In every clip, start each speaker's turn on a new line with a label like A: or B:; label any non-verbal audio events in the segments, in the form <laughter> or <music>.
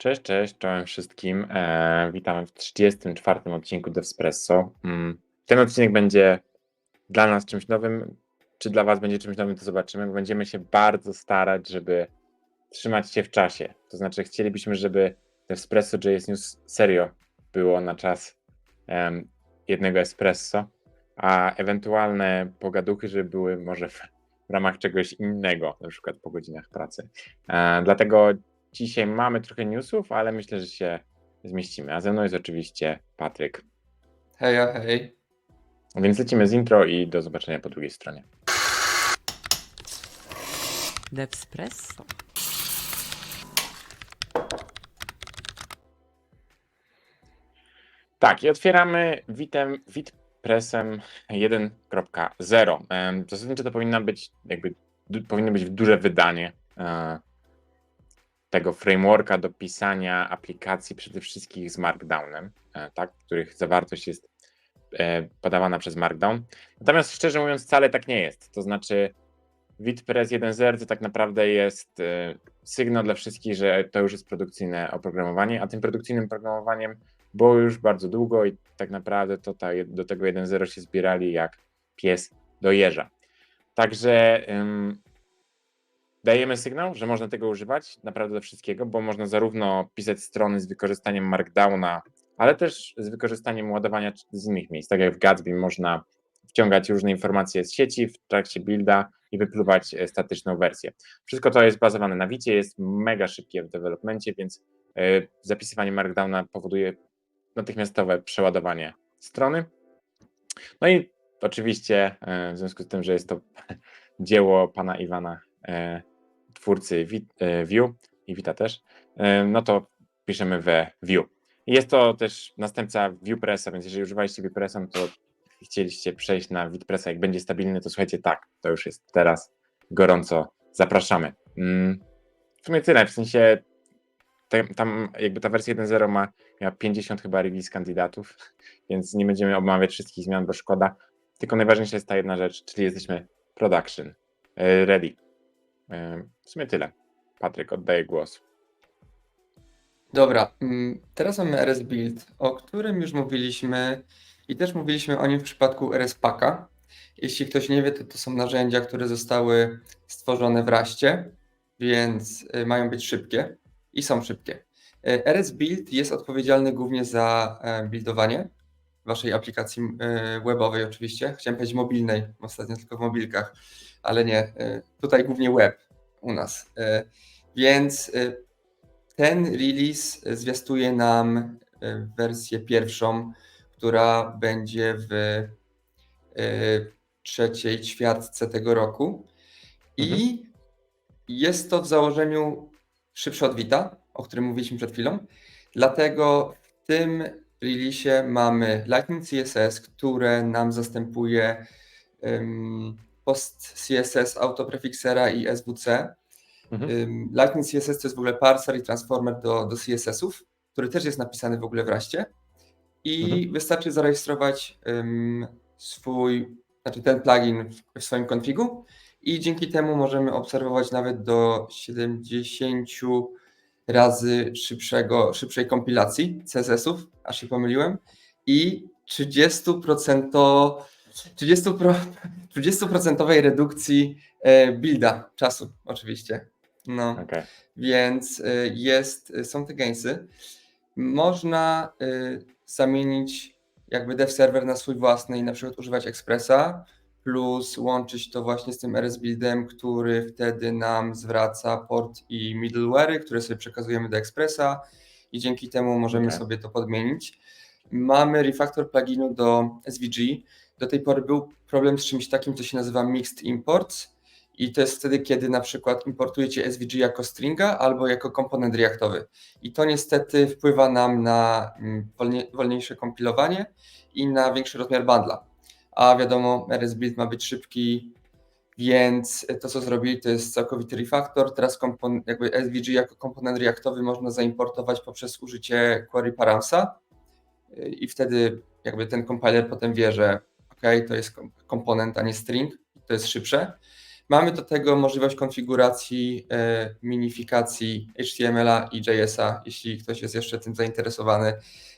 A: Cześć, cześć, czołem wszystkim. E, witamy w 34 odcinku Devspresso. Mm, ten odcinek będzie dla nas czymś nowym, czy dla Was będzie czymś nowym, to zobaczymy. Będziemy się bardzo starać, żeby trzymać się w czasie. To znaczy, chcielibyśmy, żeby Devspresso JS News serio było na czas em, jednego espresso, a ewentualne pogaduchy, żeby były może w, w ramach czegoś innego, na przykład po godzinach pracy. E, dlatego Dzisiaj mamy trochę newsów, ale myślę, że się zmieścimy. A ze mną jest oczywiście Patryk.
B: Heja, hej.
A: Więc lecimy z intro i do zobaczenia po drugiej stronie.
C: Devspresso.
A: Tak, i otwieramy Witem, Witpressem 1.0. Em, Zasadniczo to powinna być jakby powinno być duże wydanie e, tego frameworka do pisania aplikacji przede wszystkim z Markdownem, e, tak, których zawartość jest e, podawana przez Markdown. Natomiast szczerze mówiąc wcale tak nie jest. To znaczy WordPress 1.0 to tak naprawdę jest e, sygnał dla wszystkich, że to już jest produkcyjne oprogramowanie, a tym produkcyjnym programowaniem było już bardzo długo i tak naprawdę to ta, do tego 1.0 się zbierali jak pies do jeża. Także dajemy sygnał, że można tego używać naprawdę do wszystkiego, bo można zarówno pisać strony z wykorzystaniem Markdowna, ale też z wykorzystaniem ładowania z innych miejsc. Tak jak w Gatsby można wciągać różne informacje z sieci w trakcie builda i wypluwać e, statyczną wersję. Wszystko to jest bazowane na Wicie, jest mega szybkie w developmencie, więc e, zapisywanie Markdowna powoduje natychmiastowe przeładowanie strony. No i oczywiście e, w związku z tym, że jest to <laughs> dzieło pana Iwana, twórcy e, Vue i Vita też, e, no to piszemy we Vue. Jest to też następca ViewPressa, więc jeżeli używaliście ViewPressa, no to chcieliście przejść na WordPressa, jak będzie stabilny, to słuchajcie, tak, to już jest teraz gorąco zapraszamy. Mm, W sumie tyle, w sensie tam jakby ta wersja 1.0 ma miała 50 chyba release kandydatów, <laughs> więc nie będziemy omawiać wszystkich zmian, bo szkoda. Tylko najważniejsza jest ta jedna rzecz, czyli jesteśmy production, e, ready. W sumie tyle. Patryk, oddaję głos.
B: Dobra, mm, teraz mamy RS Build, o którym już mówiliśmy i też mówiliśmy o nim w przypadku RS Packa. Jeśli ktoś nie wie, to to są narzędzia, które zostały stworzone w Raście, więc y, mają być szybkie i są szybkie. Y, RS Build jest odpowiedzialny głównie za e, buildowanie waszej aplikacji y, webowej oczywiście. Chciałem powiedzieć mobilnej, ostatnio tylko w mobilkach, ale nie, y, tutaj głównie web u nas. Y, Więc ten release zwiastuje nam wersję pierwszą, która będzie w trzeciej ćwiartce tego roku. I jest to w założeniu szybsze od Vita, o którym mówiliśmy przed chwilą. Dlatego w tym release mamy Lightning CSS, które nam zastępuje ym, post CSS autoprefixera i SWC.
A: Mhm.
B: Ym, Lightning CSS to jest w ogóle parser i transformer do, do CSS-ów, który też jest napisany w ogóle w Raście. I
A: Mhm.
B: wystarczy zarejestrować ym, swój, znaczy ten plugin w, w swoim konfigu i dzięki temu możemy obserwować nawet do 70 razy szybszego, szybszej kompilacji CSS-ów, aż się pomyliłem, i 30%, 30 pro, <laughs> 30% redukcji e, builda czasu, oczywiście. No.
A: Okej.
B: Więc y, jest, y, są te gainsy. Można zamienić jakby dev server na swój własny i na przykład używać Expressa, plus łączyć to właśnie z tym RS Buildem, który wtedy nam zwraca port i middleware, które sobie przekazujemy do Expressa i dzięki temu możemy
A: Okej.
B: sobie to podmienić. Mamy refactor pluginu do SVG. Do tej pory był problem z czymś takim, co się nazywa Mixed Imports. I to jest wtedy, kiedy na przykład importujecie SVG jako stringa albo jako komponent reaktowy. I to niestety wpływa nam na mm, wolnie, wolniejsze kompilowanie i na większy rozmiar bundla. A wiadomo, RS Build ma być szybki, więc to, co zrobili, to jest całkowity refactor. Teraz kompon- jakby SVG jako komponent reaktowy można zaimportować poprzez użycie query paramsa i wtedy jakby ten compiler potem wie, że ok, to jest kom- komponent, a nie string, to jest szybsze. Mamy do tego możliwość konfiguracji e, minifikacji HTML-a i JS-a, jeśli ktoś jest jeszcze tym zainteresowany.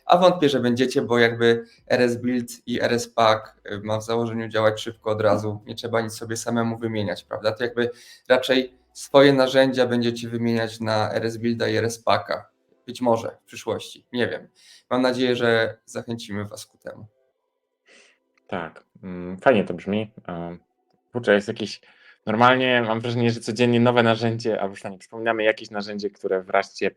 B: A wątpię, że będziecie, bo jakby RS Build i RS Pack e, ma w założeniu działać szybko od razu. Nie trzeba nic sobie samemu wymieniać, prawda? To jakby raczej swoje narzędzia będziecie wymieniać na RS Builda i RS Packa. Być może w przyszłości, nie wiem. Mam nadzieję, że zachęcimy Was ku temu.
A: Tak, mm, fajnie to brzmi. Kurczę, jest jakieś. Normalnie mam wrażenie, że codziennie nowe narzędzie, a przynajmniej przypominamy jakieś narzędzie, które wreszcie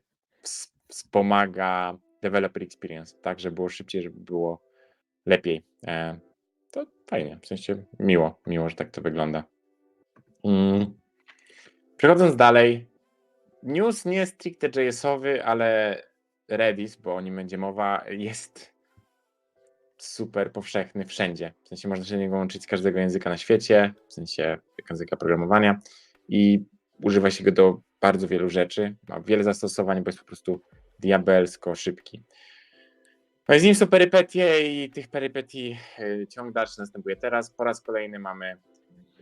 A: ws- wspomaga developer experience, tak, żeby było szybciej, żeby było lepiej. E, To fajnie, w sensie miło, miło, że tak to wygląda. Mm. Przechodząc dalej, news nie stricte JS-owy, ale Redis, bo o nim będzie mowa, jest super powszechny wszędzie. W sensie można się niego łączyć z każdego języka na świecie, w sensie języka programowania i używa się go do bardzo wielu rzeczy. Ma wiele zastosowań, bo jest po prostu diabelsko szybki. No i z nim są perypetie i tych perypetii y, ciąg dalszy następuje teraz. Po raz kolejny mamy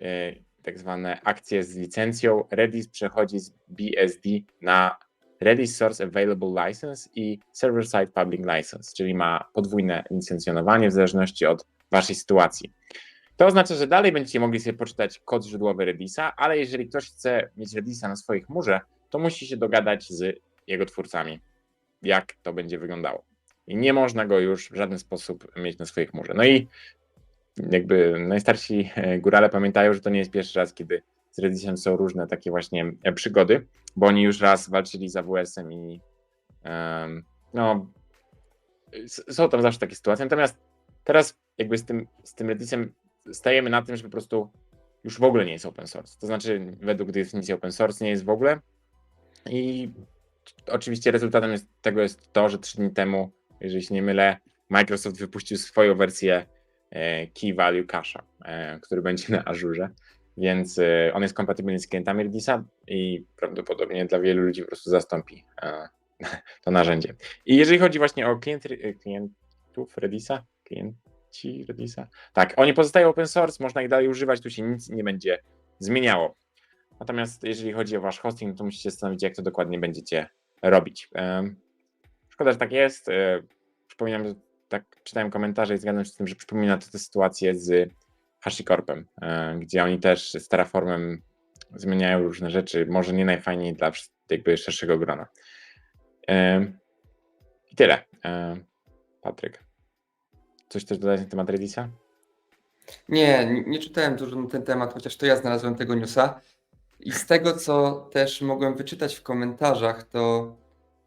A: y, tak zwane akcje z licencją. Redis przechodzi z BSD na Redis Source Available License i Server Side Public License, czyli ma podwójne licencjonowanie w zależności od waszej sytuacji. To oznacza, że dalej będziecie mogli sobie poczytać kod źródłowy Redisa, ale jeżeli ktoś chce mieć Redisa na swojej chmurze, to musi się dogadać z jego twórcami, jak to będzie wyglądało. I nie można go już w żaden sposób mieć na swojej chmurze. No i jakby najstarsi e, górale pamiętają, że to nie jest pierwszy raz, kiedy z Redisem są różne takie właśnie e, przygody, bo oni już raz walczyli z AWS-em i em, no są tam zawsze takie sytuacje. Natomiast teraz jakby z tym, z tym Redisem stajemy na tym, że po prostu już w ogóle nie jest open source. To znaczy według definicji open source nie jest w ogóle i oczywiście rezultatem jest, tego jest to, że trzy dni temu, jeżeli się nie mylę, Microsoft wypuścił swoją wersję e, Key Value Cache'a, e, który będzie na Azure, więc e, on jest kompatybilny z klientami Redisa i prawdopodobnie dla wielu ludzi po prostu zastąpi to narzędzie. I jeżeli chodzi właśnie o klient, klientów Redisa, klienci Redisa, tak, oni pozostają open source, można ich dalej używać, tu się nic nie będzie zmieniało. Natomiast jeżeli chodzi o wasz hosting, to musicie zastanowić, jak to dokładnie będziecie robić. Szkoda, że tak jest. e, Przypominam, że tak czytałem komentarze i zgadzam się z tym, że przypomina to tę sytuację z HashiCorpem, e, gdzie oni też z Terraformem zmieniają różne rzeczy, może nie najfajniej dla jakby szerszego grona. I tyle. E, Patryk. Coś też dodać na temat Redisa?
B: Nie, nie czytałem dużo na ten temat, chociaż to ja znalazłem tego newsa. I z tego, co też mogłem wyczytać w komentarzach, to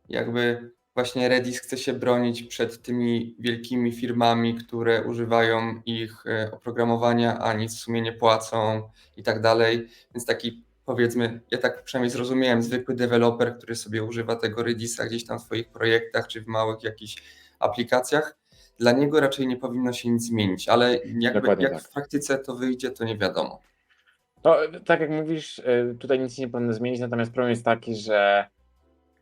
B: jakby właśnie Redis chce się bronić przed tymi wielkimi firmami, które używają ich e, oprogramowania, a nic w sumie nie płacą i tak dalej. Więc taki powiedzmy, ja tak przynajmniej zrozumiałem, zwykły deweloper, który sobie używa tego Redisa gdzieś tam w swoich projektach czy w małych jakichś aplikacjach, dla niego raczej nie powinno się nic zmienić, ale jak
A: tak.
B: w praktyce to wyjdzie, to nie wiadomo.
A: No, tak jak mówisz, y, tutaj nic nie powinno zmienić, natomiast problem jest taki, że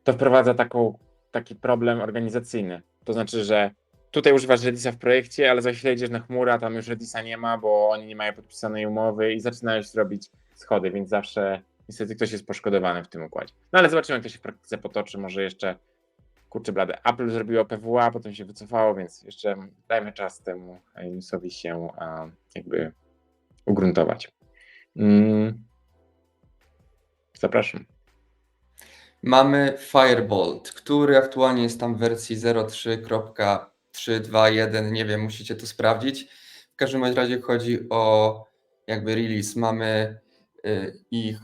A: to wprowadza taką, taki problem organizacyjny. To znaczy, że tutaj używasz Redisa w projekcie, ale za chwilę idziesz na chmurę, a tam już Redisa nie ma, bo oni nie mają podpisanej umowy i zaczynają się robić schody, więc zawsze niestety ktoś jest poszkodowany w tym układzie. No ale zobaczymy, jak to się w praktyce potoczy. Może jeszcze, kurczę blade, Apple zrobiło PWA, potem się wycofało, więc jeszcze dajmy czas temu newsowi się a, jakby ugruntować. Mm. Zapraszam.
B: Mamy Firebolt, który aktualnie jest tam w wersji 0.3.321, nie wiem, musicie to sprawdzić. W każdym razie chodzi o jakby release, mamy y, ich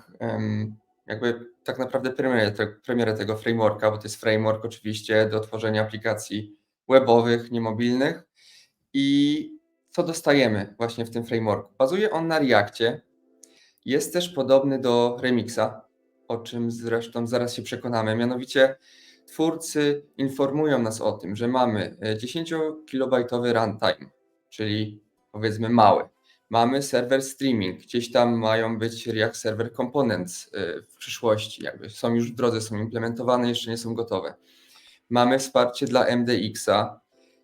B: jakby tak naprawdę premierę, premierę tego frameworka, bo to jest framework oczywiście do tworzenia aplikacji webowych, niemobilnych. I co dostajemy właśnie w tym frameworku? Bazuje on na Reactie, jest też podobny do Remixa, o czym zresztą zaraz się przekonamy. Mianowicie twórcy informują nas o tym, że mamy e, 10-kilobajtowy runtime, czyli powiedzmy mały. Mamy server streaming, gdzieś tam mają być React Server Components e, w przyszłości, jakby są już w drodze, są implementowane, jeszcze nie są gotowe. Mamy wsparcie dla MDX-a,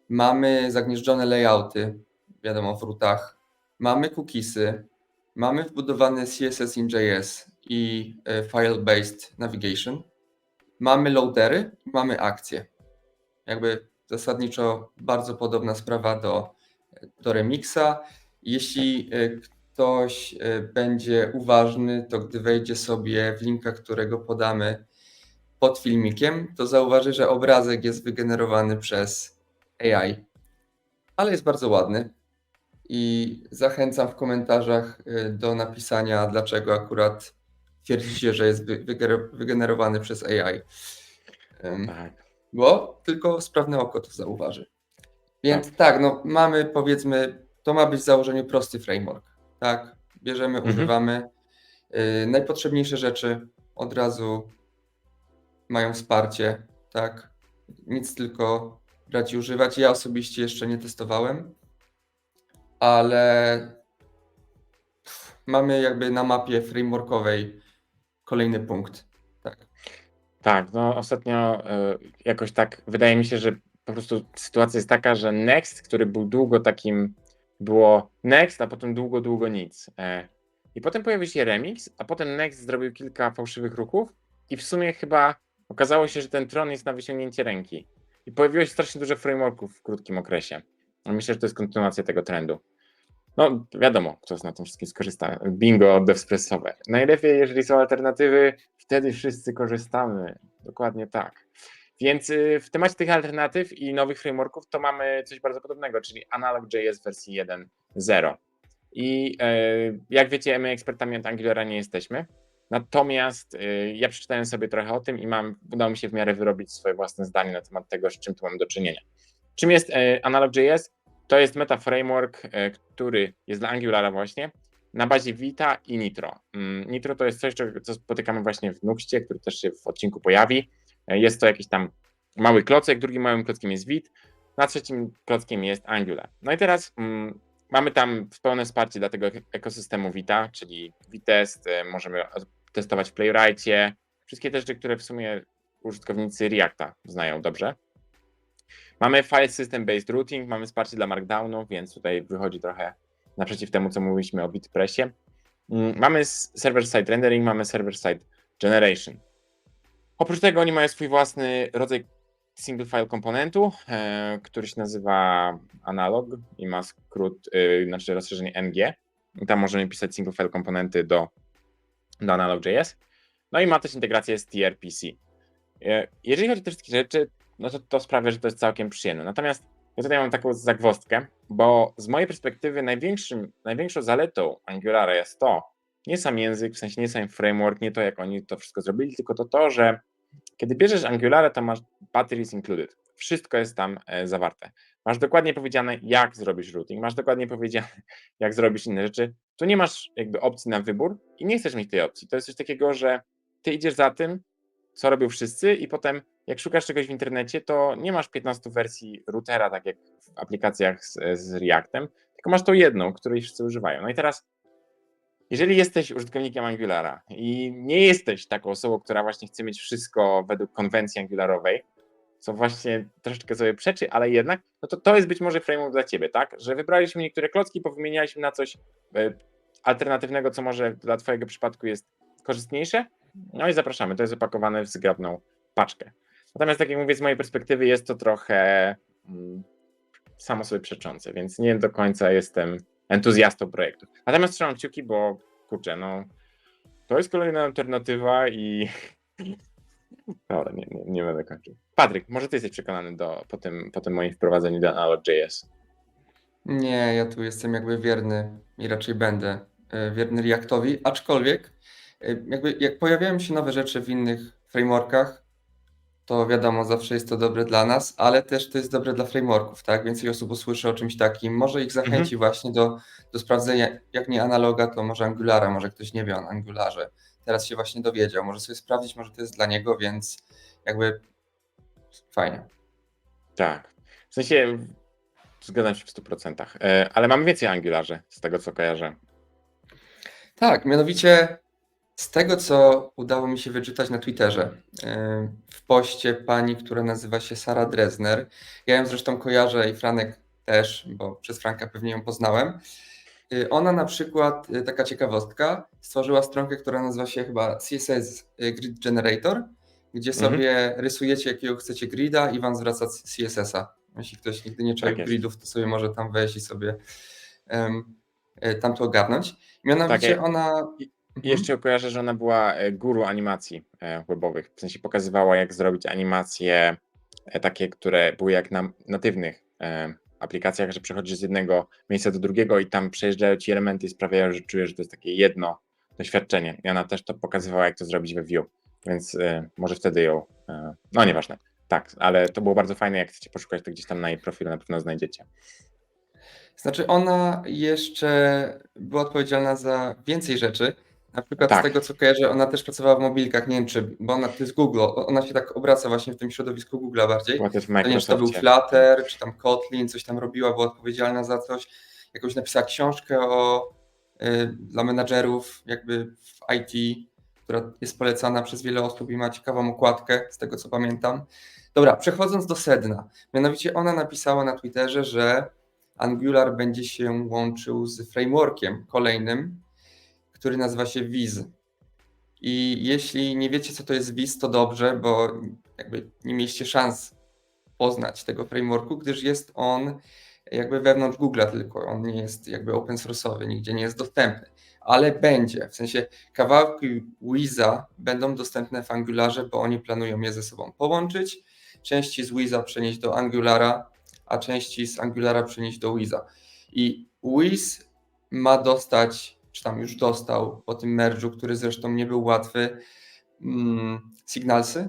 B: mamy zagnieżdżone layouty, wiadomo w rootach, mamy cookiesy, mamy wbudowany CSS in JS i e, file-based navigation. Mamy loadery, mamy akcje. Jakby zasadniczo bardzo podobna sprawa do, do Remixa. Jeśli e, ktoś e, będzie uważny, to gdy wejdzie sobie w linka, którego podamy pod filmikiem, to zauważy, że obrazek jest wygenerowany przez AI, ale jest bardzo ładny. I zachęcam w komentarzach y, do napisania, dlaczego akurat twierdzicie, że jest wy- wygener- wygenerowany przez AI.
A: Tak.
B: Bo tylko sprawne oko to zauważy. Więc tak, no mamy powiedzmy, to ma być w założeniu prosty framework. Tak, bierzemy,
A: Mhm.
B: używamy. Y, najpotrzebniejsze rzeczy od razu mają wsparcie, tak. Nic tylko brać i używać. Ja osobiście jeszcze nie testowałem, ale mamy jakby na mapie frameworkowej kolejny punkt. Tak.
A: Tak, no ostatnio e, jakoś tak wydaje mi się, że po prostu sytuacja jest taka, że Next, który był długo takim, było Next, a potem długo, długo nic. E, I potem pojawił się Remix, a potem Next zrobił kilka fałszywych ruchów i w sumie chyba okazało się, że ten tron jest na wyciągnięcie ręki. I pojawiło się strasznie dużo frameworków w krótkim okresie. No, Myślę, że to jest kontynuacja tego trendu. No, wiadomo, kto na tym wszystkim skorzysta. Bingo devspressowe. Najlepiej, jeżeli są alternatywy, wtedy wszyscy korzystamy. Dokładnie tak. Więc y, w temacie tych alternatyw i nowych frameworków to mamy coś bardzo podobnego, czyli Analog.js wersji 1.0. I e, jak wiecie, my ekspertami od Angulara nie jesteśmy. Natomiast y, ja przeczytałem sobie trochę o tym i mam, udało mi się w miarę wyrobić swoje własne zdanie na temat tego, z czym tu mamy do czynienia. Czym jest e, Analog.js? To jest meta framework, e, który jest dla Angulara właśnie, na bazie Vita i Nitro. Mm, Nitro to jest coś, co spotykamy właśnie w Nuxcie, który też się w odcinku pojawi. E, Jest to jakiś tam mały klocek, drugim małym klockiem jest Vit, na trzecim klockiem jest Angular. No i teraz mm, mamy tam pełne wsparcie dla tego ek- ekosystemu Vita, czyli Vitest, możemy testować w Playwrightie, wszystkie te rzeczy, które w sumie użytkownicy Reacta znają dobrze. Mamy file system based routing, mamy wsparcie dla Markdownu, więc tutaj wychodzi trochę naprzeciw temu, co mówiliśmy o Bitpressie. Mm, Mamy server-side rendering, mamy server-side generation. Oprócz tego oni mają swój własny rodzaj single file komponentu, e, który się nazywa analog i ma skrót, e, znaczy rozszerzenie NG. I tam możemy pisać single file komponenty do, do analog.js. No i ma też integrację z TRPC. E, Jeżeli chodzi o te wszystkie rzeczy, no to to sprawia, że to jest całkiem przyjemne. Natomiast ja tutaj mam taką zagwozdkę, bo z mojej perspektywy największym, największą zaletą Angulara jest to, nie sam język, w sensie nie sam framework, nie to jak oni to wszystko zrobili, tylko to to, że kiedy bierzesz Angulara, to masz batteries included. Wszystko jest tam e, zawarte. Masz dokładnie powiedziane, jak zrobisz routing, masz dokładnie powiedziane, <laughs> jak zrobisz inne rzeczy. Tu nie masz jakby opcji na wybór i nie chcesz mieć tej opcji. To jest coś takiego, że ty idziesz za tym, co robią wszyscy i potem jak szukasz czegoś w internecie, to nie masz 15 wersji routera, tak jak w aplikacjach z, z Reactem, tylko masz tą jedną, której wszyscy używają. No i teraz, jeżeli jesteś użytkownikiem Angulara i nie jesteś taką osobą, która właśnie chce mieć wszystko według konwencji angularowej, co właśnie troszeczkę sobie przeczy, ale jednak, no to to jest być może framework dla ciebie, tak? Że wybraliśmy niektóre klocki, powymienialiśmy na coś e, alternatywnego, co może dla twojego przypadku jest korzystniejsze, no i zapraszamy. To jest opakowane w zgrabną paczkę. Natomiast, tak jak mówię, z mojej perspektywy jest to trochę mm, samo sobie przeczące, więc nie do końca jestem entuzjastą projektu. Natomiast trzymam kciuki, bo kurczę, no to jest kolejna alternatywa i <laughs> dobra, nie, nie, nie będę kończył. Patryk, może ty jesteś przekonany do, po, tym, po tym moim wprowadzeniu do Analog.js.
B: Nie, ja tu jestem jakby wierny i raczej będę e, wierny Reactowi, aczkolwiek jakby jak pojawiają się nowe rzeczy w innych frameworkach, to wiadomo, zawsze jest to dobre dla nas, ale też to jest dobre dla frameworków, tak? Więcej osób usłyszy o czymś takim, może ich zachęci właśnie do, do sprawdzenia, jak nie analoga, to może Angulara, może ktoś nie wie o Angularze. Teraz się właśnie dowiedział, może sobie sprawdzić, może to jest dla niego, więc jakby fajnie.
A: Tak. W sensie zgadzam się w 100%. E, ale mamy więcej o Angularze, z tego co kojarzę.
B: Tak, mianowicie z tego, co udało mi się wyczytać na Twitterze, yy, w poście pani, która nazywa się Sara Dresner, ja ją zresztą kojarzę i Franek też, bo przez Franka pewnie ją poznałem, Y, Ona na przykład, y, taka ciekawostka, stworzyła stronkę, która nazywa się chyba CSS Grid Generator, gdzie
A: Mhm.
B: sobie rysujecie jakiego chcecie grida i wam zwraca CSS-a. Jeśli ktoś nigdy nie czaił
A: Tak
B: gridów, to sobie może tam wejść i sobie y, tam to ogarnąć. Mianowicie
A: Takie-
B: ona...
A: I
B: Mhm.
A: Jeszcze kojarzę, że ona była e, guru animacji e, webowych. W sensie pokazywała, jak zrobić animacje e, takie, które były jak na natywnych aplikacjach, że przechodzisz z jednego miejsca do drugiego i tam przejeżdżają ci elementy i sprawiają, że czujesz, że to jest takie jedno doświadczenie. I ona też to pokazywała, jak to zrobić we Vue, więc może wtedy ją. No nieważne. Tak, ale to było bardzo fajne. Jak chcecie poszukać, to gdzieś tam na jej profilu na pewno znajdziecie.
B: Znaczy ona jeszcze była odpowiedzialna za więcej rzeczy. Na przykład
A: Tak.
B: z tego co kojarzę, ona też pracowała w mobilkach, nie wiem czy, bo ona to jest Google, ona się tak obraca właśnie w tym środowisku Google'a bardziej. Nie wiem, czy to był. Flutter, czy tam Kotlin, coś tam robiła, była odpowiedzialna za coś. Jakąś napisała książkę o, y, dla menadżerów jakby w IT, która jest polecana przez wiele osób i ma ciekawą okładkę, z tego co pamiętam. Dobra, przechodząc do sedna. Mianowicie ona napisała na Twitterze, że Angular będzie się łączył z frameworkiem kolejnym, który nazywa się Viz. I jeśli nie wiecie, co to jest Viz, to dobrze, bo jakby nie mieliście szans poznać tego frameworku, gdyż jest on jakby wewnątrz Google'a tylko, on nie jest jakby open source'owy, nigdzie nie jest dostępny, ale będzie, w sensie kawałki Wiza będą dostępne w Angularze, bo oni planują je ze sobą połączyć, części z Wiza przenieść do Angulara, a części z Angulara przenieść do Wiza. I Wiz ma dostać, czy tam już dostał po tym merge'u, który zresztą nie był łatwy, mm, signalsy,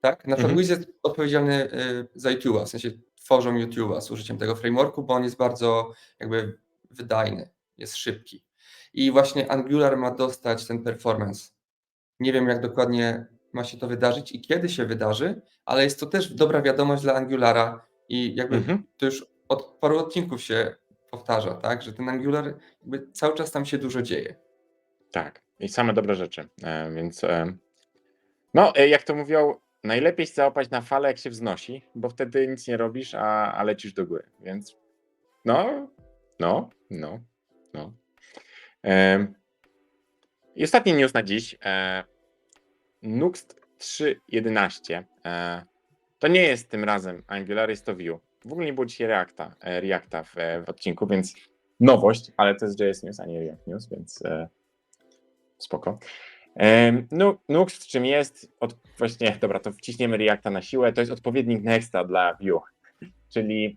B: tak? Na przykład
A: Mhm.
B: Wiz jest odpowiedzialny y, za YouTube'a, w sensie tworzą YouTube'a z użyciem tego frameworku, bo on jest bardzo jakby wydajny, jest szybki. I właśnie Angular ma dostać ten performance. Nie wiem, jak dokładnie ma się to wydarzyć i kiedy się wydarzy, ale jest to też dobra wiadomość dla Angulara i jakby
A: Mhm.
B: to już od paru odcinków się powtarza, tak, że ten Angular jakby cały czas tam się dużo dzieje.
A: Tak, i same dobre rzeczy. E, więc e, no, e, jak to mówią, najlepiej załapać na falę, jak się wznosi, bo wtedy nic nie robisz, a, a lecisz do góry. Więc no, no, no, no. I ostatni news na dziś. Nuxt 3.11. E, to nie jest tym razem Angular, jest to Vue. W ogóle nie było dzisiaj Reacta, e, Reacta w, w odcinku, więc nowość, ale to jest JS News, a nie React News, więc e, spoko. Nu- Nuxt czym jest? Od, właśnie, dobra, to wciśniemy Reacta na siłę. To jest odpowiednik Nexta dla Vue, czyli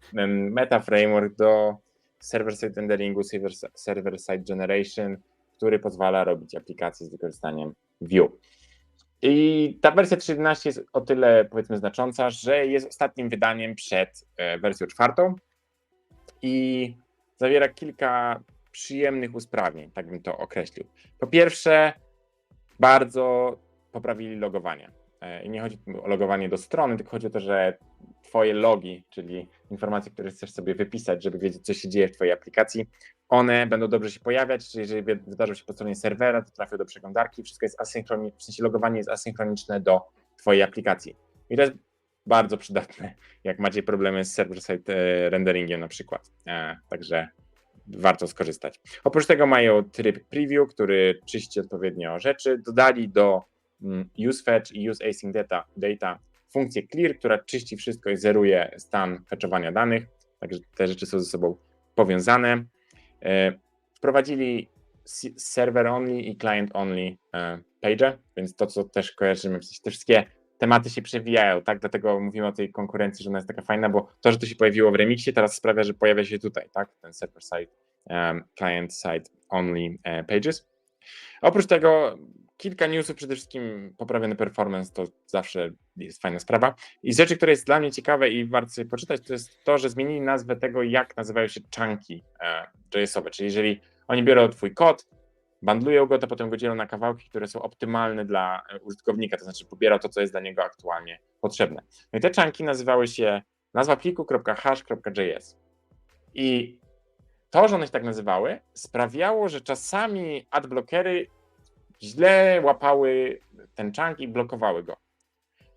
A: meta framework do server-side renderingu, server- server-side generation, który pozwala robić aplikacje z wykorzystaniem Vue. I ta wersja 3.11 jest o tyle powiedzmy znacząca, że jest ostatnim wydaniem przed e, wersją czwartą i zawiera kilka przyjemnych usprawnień, tak bym to określił. Po pierwsze, bardzo poprawili logowanie. E, I nie chodzi o logowanie do strony, tylko chodzi o to, że Twoje logi, czyli informacje, które chcesz sobie wypisać, żeby wiedzieć, co się dzieje w Twojej aplikacji, one będą dobrze się pojawiać, jeżeli wy- wydarzą się po stronie serwera, to trafią do przeglądarki, wszystko jest asynchroniczne, w sensie logowanie jest asynchroniczne do Twojej aplikacji. I to jest bardzo przydatne, <laughs> jak macie problemy z server-side e, renderingiem na przykład. E, Także warto skorzystać. Oprócz tego mają tryb preview, który czyści odpowiednio rzeczy. Dodali do mm, useFetch i useAsync data, data funkcję clear, która czyści wszystko i zeruje stan fetchowania danych. Także te rzeczy są ze sobą powiązane. E, Wprowadzili server only i client only e, page, więc to, co też kojarzymy, te wszystkie tematy się przewijają, tak? Dlatego mówimy o tej konkurencji, że ona jest taka fajna, bo to, że to się pojawiło w remixie, teraz sprawia, że pojawia się tutaj, tak? Ten server side, um, client side only e, pages. Oprócz tego kilka newsów, przede wszystkim poprawiony performance to zawsze jest fajna sprawa. I z rzeczy, które jest dla mnie ciekawe i warto sobie poczytać, to jest to, że zmienili nazwę tego, jak nazywają się chunki e, JS-owe. Czyli jeżeli oni biorą twój kod, bandlują go, to potem go dzielą na kawałki, które są optymalne dla e, użytkownika, to znaczy pobiera to, co jest dla niego aktualnie potrzebne. No i te chunki nazywały się nazwa pliku.hash.js. I to, że one się tak nazywały, sprawiało, że czasami adblockery źle łapały ten chunk i blokowały go.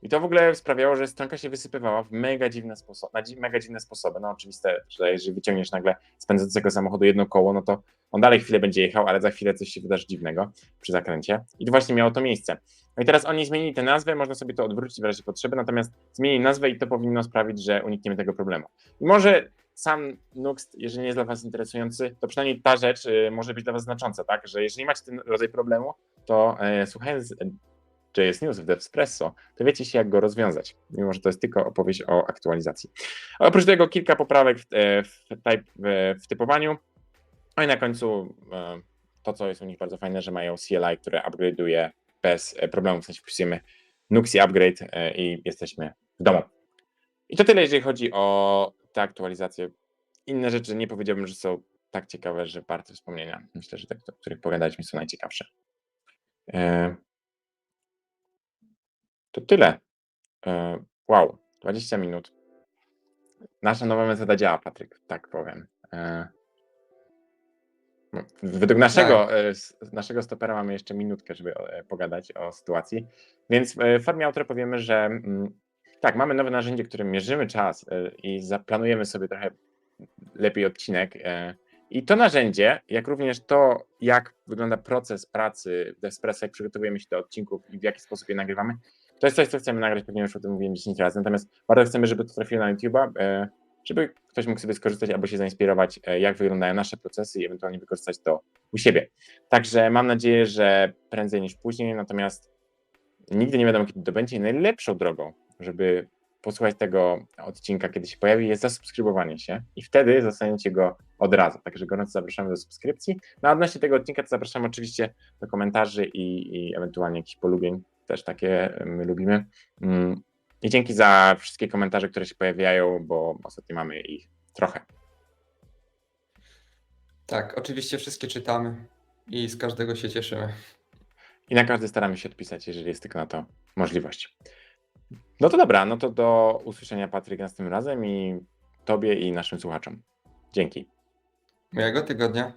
A: I to w ogóle sprawiało, że stronka się wysypywała w mega dziwne sposoby, na dzi- mega dziwne sposoby. No oczywiste, że jeżeli wyciągniesz nagle z pędzącego samochodu jedno koło, no to on dalej chwilę będzie jechał, ale za chwilę coś się wydarzy dziwnego przy zakręcie. I to właśnie miało to miejsce. No i teraz oni zmienili tę nazwę, można sobie to odwrócić w razie potrzeby, natomiast zmienili nazwę i to powinno sprawić, że unikniemy tego problemu. I może sam Nuxt, jeżeli nie jest dla Was interesujący, to przynajmniej ta rzecz y, może być dla Was znacząca, tak? Że jeżeli macie ten rodzaj problemu, to e, słuchając e, JS News w Devspresso, to wiecie się, jak go rozwiązać, mimo że to jest tylko opowieść o aktualizacji. Oprócz tego kilka poprawek w, e, w, type, w, typowaniu, no i na końcu e, to, co jest u nich bardzo fajne, że mają CLI, które upgrade'uje bez e, problemu, w sensie wpisujemy Nuxi upgrade i jesteśmy w domu. I to tyle, jeżeli chodzi o te aktualizacje. Inne rzeczy nie powiedziałbym, że są tak ciekawe, że warte wspomnienia. Myślę, że te, o których pogadaliśmy, są najciekawsze. E, To tyle. E, Wow, 20 minut. Nasza nowa metoda działa, Patryk, tak powiem. E, no, Według naszego, s- naszego stopera mamy jeszcze minutkę, żeby pogadać o sytuacji. Więc w formie autora powiemy, że mm, tak, mamy nowe narzędzie, którym mierzymy czas i zaplanujemy sobie trochę lepiej odcinek. I to narzędzie, jak również to, jak wygląda proces pracy w Espresso, jak przygotowujemy się do odcinków i w jaki sposób je nagrywamy, to jest coś, co chcemy nagrać, pewnie już o tym mówiłem 10 razy. Natomiast bardzo chcemy, żeby to trafiło na YouTube'a, e, żeby ktoś mógł sobie skorzystać albo się zainspirować, e, jak wyglądają nasze procesy i ewentualnie wykorzystać to u siebie. Także mam nadzieję, że prędzej niż później, natomiast nigdy nie wiadomo, kiedy to będzie. Najlepszą drogą, żeby posłuchać tego odcinka, kiedy się pojawi, jest zasubskrybowanie się i wtedy zostaniecie go od razu. Także gorąco zapraszamy do subskrypcji. No a odnośnie tego odcinka, to zapraszam oczywiście do komentarzy i, i ewentualnie jakichś polubień. Też takie my lubimy. Mm, I dzięki za wszystkie komentarze, które się pojawiają, bo ostatnio mamy ich trochę.
B: Tak, oczywiście wszystkie czytamy i z każdego się cieszymy.
A: I na każdy staramy się odpisać, jeżeli jest tylko na to możliwość. No to dobra, no to do usłyszenia Patryk następnym razem i tobie i naszym słuchaczom. Dzięki.
B: Miłego tygodnia.